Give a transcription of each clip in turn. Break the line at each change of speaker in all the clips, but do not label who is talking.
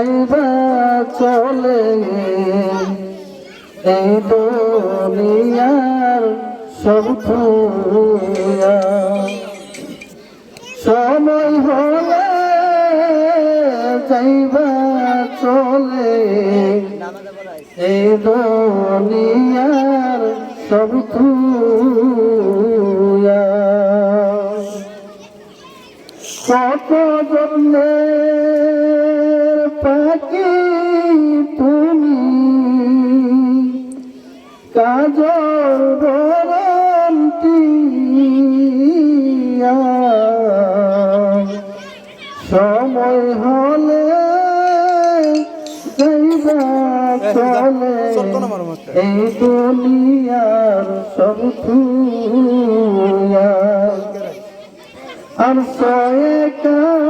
যাইবা চলে। এই দুনিয়ার সব থুয়া সময় হলে যাইবা চলে। এই দুনিয়ার সব থুয়া কত জন্মের কাজল সময় হলে এই দুনিয়ার সব আর সয়েকা যাইবা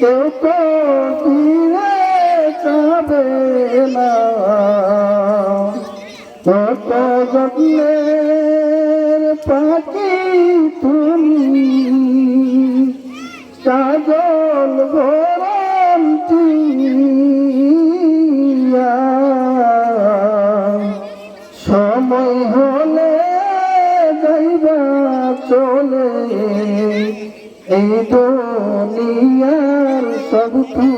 কেউ তো ফিরে যাবে না। কত যত্নের পাখি তুমি। কাজল ভরন্তিয়া সময় হলে যাইবা চলে। এই দুনিয়ার সব তুয়া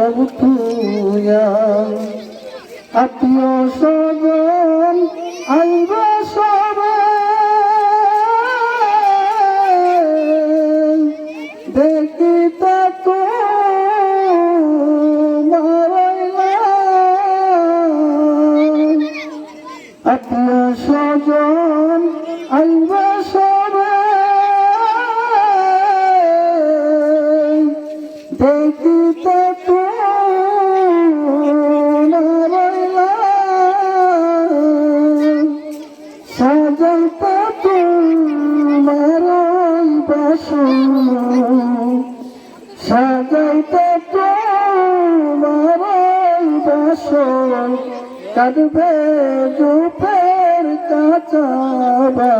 সব তুয়া আত্মীয় স্বজন আইবা সবে। দেখিতে তো আত্মীয় স্বজন আইবা সবে। তো সাজাইতে তোমার বাসন। সাজাইতে তোমার বাসন। কাঁদবে জুপের কাঁচাবা